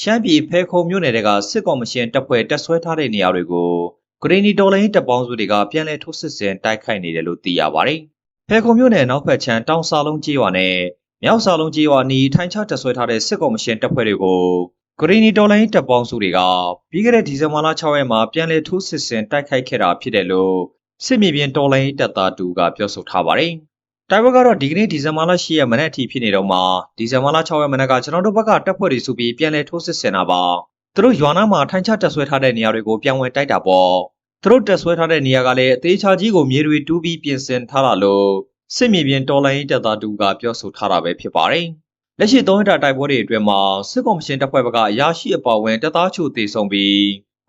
ရှမ်းပြည်ဖဲခုံမြို့နယ်တွေကစစ်ကော်မရှင်တပ်ဖွဲ့တပ်ဆွဲထားတဲ့နေရာတွေကိုဂရင်းနီတော်လိုင်းတပ်ပေါင်းစုတွေကပြန်လည်ထိုးစစ်ဆင်တိုက်ခိုက်နေတယ်လို့သိရပါတယ်။ဖဲခုံမြို့နယ်နောက်ဘက်ခြမ်းတောင်စာလုံးကြီးရွာနဲ့မြောက်စာလုံးကြီးရွာနီးထိုင်ချတပ်ဆွဲထားတဲ့စစ်ကော်မရှင်တပ်ဖွဲ့တွေကိုဂရင်းနီတော်လိုင်းတပ်ပေါင်းစုတွေကပြီးခဲ့တဲ့ဒီဇင်ဘာလ6ရက်မှာပြန်လည်ထိုးစစ်ဆင်တိုက်ခိုက်ခဲ့တာဖြစ်တယ်လို့စစ်မြေပြင်တော်လိုင်းတပ်သားတူကပြောဆိုထားပါတယ်။ တိုင်ဝက်ကတော့ဒီကနေ့ဒီဇင်ဘာလ10ရက်မနေ့အထိဖြစ်နေတော့မှဒီဇင်ဘာလ6ရက်မနေ့ကကျွန်တော်တို့ဘက်ကတပ်ဖွဲ့တွေစုပြီးပြန်လည်ထိုးစစ်ဆင်တာပါသူတို့ရွာနာမှာထိုင်ချတက်ဆွဲထားတဲ့နေရာတွေကိုပြန်ဝင်တိုက်တာပေါ့သူတို့တက်ဆွဲထားတဲ့နေရာကလည်းအသေးချာကြီးကိုမြေတွေတူးပြီးပြင်ဆင်ထားတာလို့စစ်မြေပြင်တော်လိုင်းတပ်သားတူကပြောဆိုထားတာပဲဖြစ်ပါတယ်လက်ရှိသုံးရတာတိုက်ပွဲတွေအတွင်းမှာစစ်ကောင်ရှင်တပ်ဖွဲ့ဘက်ကအရာရှိအပါအဝင်တပ်သားချို့တေဆုံးပြီး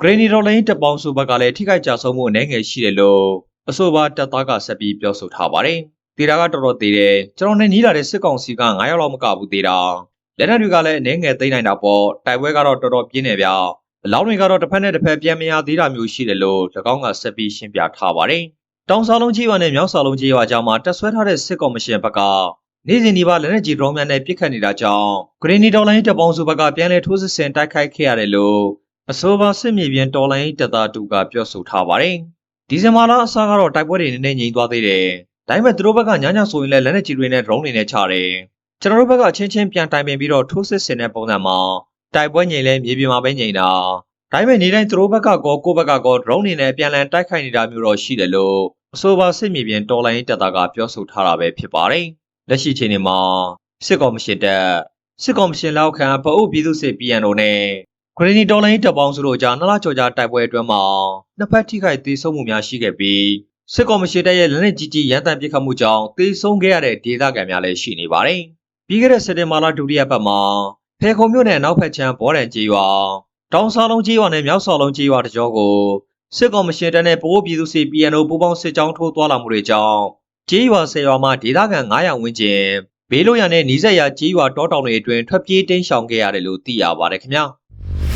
ဂရနီတော်လိုင်းတပ်ပေါင်းစုဘက်ကလည်းထိခိုက်ကြဆုံးမှုအနေငယ်ရှိတယ်လို့အဆိုပါတပ်သားကဆက်ပြီးပြောဆိုထားပါတယ် တေတာကတော်တော်သေးတယ်ကျွန်တော်နဲ့နီးလာတဲ့စစ်ကောင်စီက9ရောက်လောက်မကဘူးသေးတာလက်နက်တွေကလည်းအနေငယ်သိမ့်နိုင်တာပေါ့တိုက်ပွဲကတော့တော်တော်ပြင်းနေဗျအလောင်းတွေကတော့တစ်ဖက်နဲ့တစ်ဖက်ပြန်မရသေးတာမျိုးရှိတယ်လို့၎င်းကဆက်ပြီးရှင်းပြထားပါတယ်တောင်စာလုံးကြီးရွာနဲ့မြောက်စာလုံးကြီးရွာကြားမှာတက်ဆွဲထားတဲ့စစ်ကောင်မရှင်ဘက်ကနေ့စဉ်ဒီပါလက်နက်ကြီးဒရုန်းများနဲ့ပစ်ခတ်နေတာကြောင့်ဂရင်းနီတော်လိုင်းတပ်ပေါင်းစုဘက်ကပြန်လည်ထိုးစစ်ဆင်တိုက်ခိုက်ခဲ့ရတယ်လို့အဆိုပါစစ်မြေပြင်တော်လိုင်းတပ်သားတူကပြောဆိုထားပါတယ်ဒီဇင်ဘာလအစကတော့တိုက်ပွဲတွေနည်းနည်းငြိမ်သွားသေးတယ် ဒါပေမဲ့သူတို့ဘက်ကညညဆိုရင်လည်းလက်နက်ကြီးတွေနဲ့ drone တွေနဲ့ချတယ်။ကျွန်တော်တို့ဘက်ကချင်းချင်းပြန်တိုင်ပင်ပြီးတော့ထိုးစစ်ဆင်တဲ့ပုံစံမှာတိုက်ပွဲငြိမ်လဲမြေပြင်မှာပဲငြိမ်တာ။ဒါပေမဲ့နေတိုင်းသူတို့ဘက်ကကောကိုယ့်ဘက်ကကော drone တွေနဲ့ပြန်လည်တိုက်ခိုက်နေတာမျိုးတော့ရှိတယ်လို့အဆိုပါစစ်မြေပြင်တော်လိုင်းတပ်သားကပြောဆိုထားတာပဲဖြစ်ပါတယ်။လက်ရှိချိန်ဒီမှာစစ်ကောင်မရှင်တပ်စစ်ကောင်မရှင်လောက်ခံပအုပ်ပြည်သူစစ် PNO နဲ့ဂရနီတော်လိုင်းတပ်ပေါင်းစုတို့ကြားနလကြော်ကြားတိုက်ပွဲအတွင်းမှာနှစ်ဖက်ထိခိုက်သေးဆုံးမှုများရှိခဲ့ပြီး စစ်ကော်မရှင်တပ်ရဲ့လက်နက်ကြီးကြီးရန်တမ်းပစ်ခတ်မှုကြောင့်တေဆုံးခဲ့ရတဲ့ဒေသခံများလည်းရှိနေပါတယ်။ပြီးခဲ့တဲ့စက်တင်ဘာလဒုတိယပတ်မှာဖဲခုံမြို့နယ်နောက်ဖက်ချမ်းဘော်ဒန်ကြီးရွာတောင်စားလုံးကြီးရွာနဲ့မြောက်ဆော်လုံးကြီးရွာတကြောကိုစစ်ကော်မရှင်တပ်နဲ့ပိုးပြည်သူစစ် PNO ပူးပေါင်းစစ်ကြောင်းထိုးသွားလာမှုတွေကြောင့်ကြီးရွာဆယ်ရွာမှာဒေသခံ900ဝန်းကျင်ဘေးလွတ်ရာနဲ့နီးစပ်ရာကြီးရွာတောတောင်တွေအတွင်းထွက်ပြေးတိမ်းရှောင်ခဲ့ရတယ်လို့သိရပါတယ်ခင်ဗျာ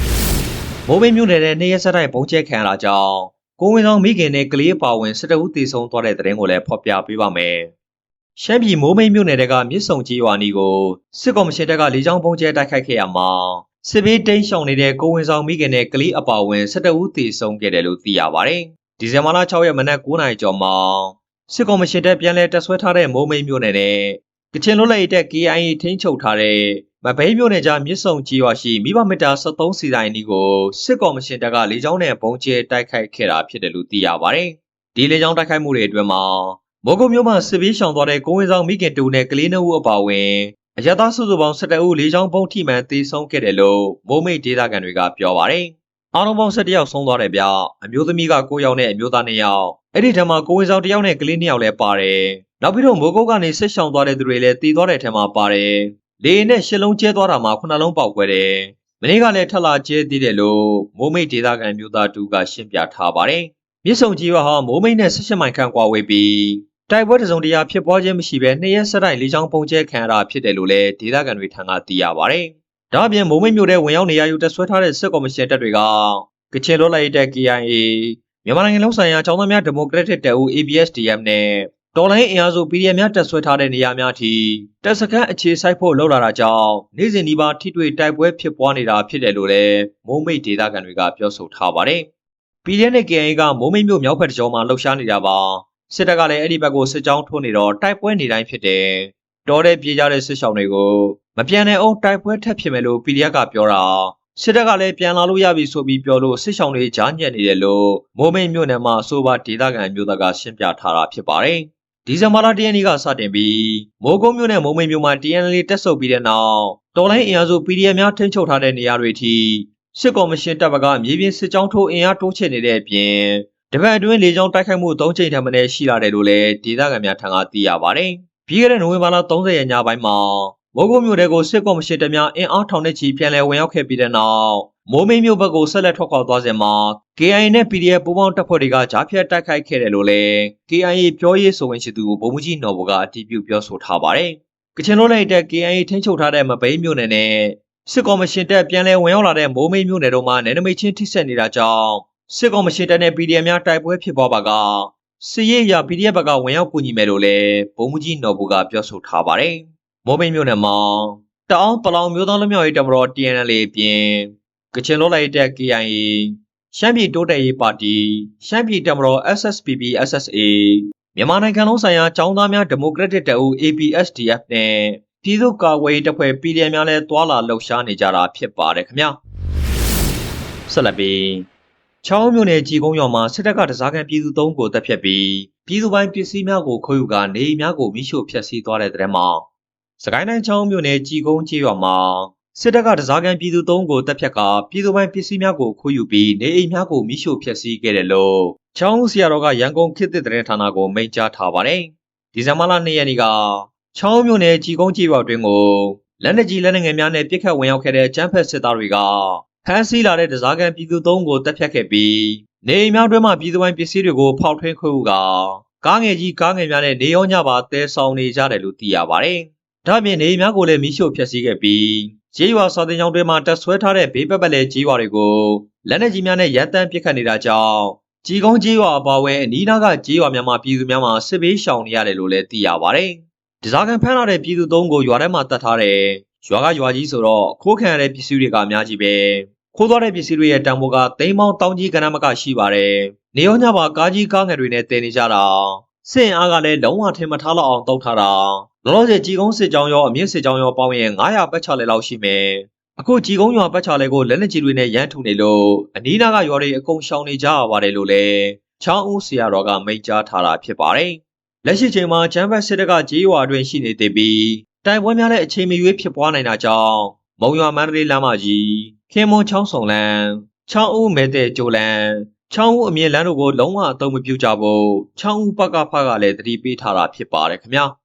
။မိုးမင်းမြို့နယ်နဲ့နေရဆက်တိုင်းပုံကျဲခံရတာကြောင့် ကိုဝင်ဆောင်မိခင်နဲ့ကလေးအပါဝင်စစ်တအုပ်တည်ဆုံသွားတဲ့တဲ့ရင်ကိုလည်းဖော်ပြပေးပါမယ်။ရှမ်းပြည်မိုးမိတ်မြို့နယ်ကမြစ်ဆုံကြီးရွာနီကိုစစ်ကောင်မရှင်တပ်ကလေကြောင်းပုံကျဲတိုက်ခိုက်ခဲ့ရမှာစစ်ဘေးတိမ်းရှောင်နေတဲ့ကိုဝင်ဆောင်မိခင်နဲ့ကလေးအပါဝင်စစ်တအုပ်တည်ဆုံခဲ့တယ်လို့သိရပါတယ်။ဒီဇင်ဘာလ6ရက်မနက်9:00နာရီကျော်မှာစစ်ကောင်မရှင်တပ်ပြန်လည်တပ်ဆွဲထားတဲ့မိုးမိတ်မြို့နယ်နဲ့ကချင်လွတ်လပ်ရေးတပ် KIA ထိန်းချုပ်ထားတဲ့ မဘိန်းမြို့နယ်ကြားမြစ်ဆုံကြီးရွာရှိမိဘမီတာ73စီတိုင်းနီးကိုစစ်ကောင်မရှင်တပ်ကလေကြောင်းနဲ့ပုံကျဲတိုက်ခိုက်ခဲ့တာဖြစ်တယ်လို့သိရပါတယ်။ဒီလေကြောင်းတိုက်ခိုက်မှုတွေအတွင်းမှာမိုးကုတ်မြို့မှာစစ်ဘေးရှောင်သွားတဲ့ကိုဝင်ဆောင်မိခင်တူနဲ့ကလေးနှုတ်အပါအဝင်အရသာစုစုပေါင်း17ဦးလေကြောင်းပုံထိမှန်တေဆုံးခဲ့တယ်လို့မိုးမိတ်ဒေသခံတွေကပြောပါတယ်။အားလုံးပေါင်း17ယောက်ဆုံးသွားတယ်ဗျ။အမျိုးသမီးက9ယောက်နဲ့အမျိုးသား2ယောက်အဲ့ဒီထက်မှာကိုဝင်ဆောင်1ယောက်နဲ့ကလေး2ယောက်လည်းပါတယ်။နောက်ပြီးတော့မိုးကုတ်ကနေဆက်ရှောင်သွားတဲ့သူတွေလည်းတည်သွားတဲ့ထက်မှာပါတယ်။ လေနဲ့ရှစ်လုံးကျဲသွားတာမှာခုနှလုံးပေါက်ကွဲတယ်။မနေ့ကလည်းထက်လာကျဲသေးတယ်လို့မိုးမိတ်ဒေသခံမျိုးသားတူကရှင်းပြထားပါတယ်။မြစ်ဆုံကြီးရွာဟာမိုးမိတ်နဲ့18မိုင်ခန့်ကွာဝေးပြီးတိုက်ပွဲတစုံတရာဖြစ်ပွားခြင်းမရှိဘဲနှစ်ရက်ဆက်တိုက်လေးချောင်းပုံကျဲခံရတာဖြစ်တယ်လို့လည်းဒေသခံတွေထံကသိရပါတယ်။ဒါ့အပြင်မိုးမိတ်မြို့ထဲဝင်ရောက်နေရယူတက်ဆွဲထားတဲ့စစ်ကော်မရှင်တပ်တွေကကချင်လွတ်လပ်ရေးတပ် KIA မြန်မာနိုင်ငံလုံးဆိုင်ရာចောင်းသားများဒီမိုကရက်တစ်တပ်ဦး ABSDM နဲ့ တော်လိုင်းအင်အားစု PDF များတက်ဆွဲထားတဲ့နေရာများထိတပ်စခန်းအခြေစိုက်ဖို့လှုပ်လာတာကြောင့်နေ့စဉ်ဒီပါထိတွေ့တိုက်ပွဲဖြစ်ပွားနေတာဖြစ်တယ်လို့လည်းမိုးမိတ်ဒေသခံတွေကပြောဆိုထားပါတယ်။ PDF နဲ့ KIA ကမိုးမိတ်မြို့မြောက်ဘက်တစ်ကြောမှာလှုပ်ရှားနေတာပါစစ်တပ်ကလည်းအဲ့ဒီဘက်ကိုစစ်ကြောင်းထိုးနေတော့တိုက်ပွဲနေတိုင်းဖြစ်တယ်။တော်တဲ့ပြေးကြတဲ့စစ်ဆောင်တွေကိုမပြန်တဲ့အောင်တိုက်ပွဲထက်ဖြစ်မယ်လို့ PDF ကပြောတာစစ်တပ်ကလည်းပြန်လာလို့ရပြီဆိုပြီးပြောလို့စစ်ဆောင်တွေကြားညက်နေတယ်လို့မိုးမိတ်မြို့နယ်မှာအဆိုပါဒေသခံမျိုးသားကရှင်းပြထားတာဖြစ်ပါတယ်။ ဒီဇင်ဘာလ၁ရက်နေ့ကစတင်ပြီးမိုးကုတ်မြို့နယ်မိုးမိတ်မြို့မှာ TNL တက်ဆုပ်ပြီးတဲ့နောက်တော်လိုင်းအင်အားစု PDF များထိန်းချုပ်ထားတဲ့နေရာတွေအထိစစ်ကော်မရှင်တပ်ဘက်ကမြေပြင်စစ်ကြောင်းထိုးအင်အားတိုးချဲ့နေတဲ့အပြင်တပတ်အတွင်းလေကြောင်းတိုက်ခိုက်မှု၃ချိန်ထက်မနည်းရှိလာတယ်လို့လည်းဒေသခံများထံကသိရပါတယ်။ပြီးခဲ့တဲ့နိုဝင်ဘာလ30ရက်ညပိုင်းမှာ မိုးကုတ်မြို့တဲကိုစစ်ကော်မရှင်တပ်များအင်အားထောင်နဲ့ချီပြန်လည်ဝင်ရောက်ခဲ့ပြီးတဲ့နောက်မိုးမိတ်မြို့ဘက်ကိုဆက်လက်ထွက်ခွာသွားစဉ်မှာ KIA နဲ့ PDF ပူးပေါင်းတပ်ဖွဲ့တွေကကြားဖြတ်တိုက်ခိုက်ခဲ့တယ်လို့လည်း KIA ပြောရေးဆိုခွင့်ရှိသူဗိုလ်မှူးကြီးနော်ဘူကအတည်ပြုပြောဆိုထားပါတယ်။ကချင်လွတ်လပ်ရေးတပ် KIA ထိန်းချုပ်ထားတဲ့မဘိန်းမြို့နယ်နဲ့စစ်ကော်မရှင်တပ်ပြန်လည်ဝင်ရောက်လာတဲ့မိုးမိတ်မြို့နယ်တို့မှာနယ်နိမိတ်ချင်းထိစပ်နေတာကြောင့်စစ်ကော်မရှင်တပ်နဲ့ PDF များတိုက်ပွဲဖြစ်ပွားပါကစစ်ရေးအရ PDF ဘက်ကဝင်ရောက်ကူညီမယ်လို့လည်းဗိုလ်မှူးကြီးနော်ဘူကပြောဆိုထားပါတယ်။ မော်ပိတ်မြို့နယ်မှာတအောင်းပလောင်မျိုးသားလူမျိုးရေးတမတော် TNL အပြင်ကချင်လွတ်လပ်ရေးတပ် KIA ရှမ်းပြည်တိုးတက်ရေးပါတီရှမ်းပြည်တမတော် SSPP SSA မြန်မာနိုင်ငံလုံးဆိုင်ရာចောင်းသားများဒီမိုကရက်တစ်တပ်ဦး APSDF နဲ့ပြည်သူ့ကာကွယ်ရေးတပ်ဖွဲ့ PDM များလည်းတွာလာလှုပ်ရှားနေကြတာဖြစ်ပါတယ်ခင်ဗျာဆက်လက်ပြီးချောင်းမြို့နယ်ကြီးကုန်းရွာမှာစစ်တပ်ကတစားကန်ပြည်သူသုံးကိုတပ်ဖြတ်ပြီးပြည်သူပိုင်းပစ္စည်းများကိုခိုးယူကနေအိမ်များကိုမိရှို့ဖျက်ဆီးသွားတဲ့တဲ့မှာ စကိုင်းတိုင်းချောင်းမြို့နယ်ကြည်ကုန်းကျေးရွာမှာစစ်တပ်ကတစားကန်ပြည်သူသုံးကိုတပ်ဖြတ်ကပြည်သူပိုင်းပစ္စည်းများကိုခိုးယူပြီးနေအိမ်များကိုမိရှို့ဖျက်ဆီးခဲ့တယ်လို့ချောင်းဦးဆရာတော်ကရန်ကုန်ခေတ်သစ်သတင်းဌာနကိုမိန့်ကြားထားပါတယ်။ဒီဇင်ဘာလ2ရက်နေ့ကချောင်းမြို့နယ်ကြည်ကုန်းကျေးရွာတွင်ကိုလက်နက်ကြီးလက်နက်ငယ်များနဲ့ပစ်ခတ်ဝင်ရောက်ခဲ့တဲ့ကျန်းဖက်စစ်သားတွေကဖမ်းဆီးလာတဲ့တစားကန်ပြည်သူသုံးကိုတပ်ဖြတ်ခဲ့ပြီးနေအိမ်များတွင်မှပြည်သူပိုင်းပစ္စည်းတွေကိုဖောက်ထွင်းခိုးယူကကားငယ်ကြီးကားငယ်များနဲ့နေရောညပါတဲဆောင်နေကြတယ်လို့သိရပါတယ်။ ဒါ့အပြင်နေအိမ်များကိုလည်းမိရှို့ဖျက်ဆီးခဲ့ပြီးကျေးရွာစာတင်ကျောင်းတွေမှာတက်ဆွဲထားတဲ့ဘေးပက်ပက်လဲကျေးရွာတွေကိုလက်နက်ကြီးများနဲ့ရန်တမ်းပစ်ခတ်နေတာကြောင့်ကြီးကုန်းကျေးရွာအပါအဝင်အနီးနားကကျေးရွာများမှာပြည်သူများမှာစစ်ဘေးရှောင်နေရတယ်လို့လည်းသိရပါတယ်။ဒီဇာကန်ဖမ်းလာတဲ့ပြည်သူသုံးကိုရွာထဲမှာတတ်ထားတဲ့ရွာကရွာကြီးဆိုတော့ခိုးခံရတဲ့ပစ္စည်းတွေကအများကြီးပဲခိုးသွားတဲ့ပစ္စည်းတွေရဲ့တန်ဖိုးကသိန်းပေါင်းတောင်းကြီးကဏ္ဍမကရှိပါတယ်။နေရောညပါကားကြီးကားငယ်တွေနဲ့တည်နေကြတာ စင်အားကလည်းလုံးဝထင်မထားလောက်အောင်တောက်ထားတာလောလောဆယ်ကြီးကုန်းစစ်ကြောင်းရောအမြင့်စစ်ကြောင်းရောပေါင်းရင်900ပတ်ချလဲလောက်ရှိမယ်။အခုကြီးကုန်းရွာပတ်ချလဲကိုလက်နက်ကြီးတွေနဲ့ရမ်းထုနေလို့အနီးနားကရွာတွေအကုန်ရှောင်နေကြရပါတယ်လို့လည်းချောင်းဦးဆရာတော်ကမိန့်ကြားထားတာဖြစ်ပါတယ်။လက်ရှိချိန်မှာချမ်းဘတ်စစ်တပ်ကကြီးရွာအတွင်းရှိနေသေးပြီးတိုင်ပွဲများလည်းအချိန်မရွေးဖြစ်ပွားနိုင်တာကြောင့်မုံရွာမန္တလေးလမ်းမကြီးခင်မွန်ချောင်းဆောင်လန်းချောင်းဦးမဲတဲ့ကျိုလန်း ချောင်းဦးအမြင့်လမ်းတို့ကိုလုံးဝအသုံးမပြုကြဖို့ချောင်းဦးပကဖကလည်းတတိပေးထားတာဖြစ်ပါတယ်ခင်ဗျာ။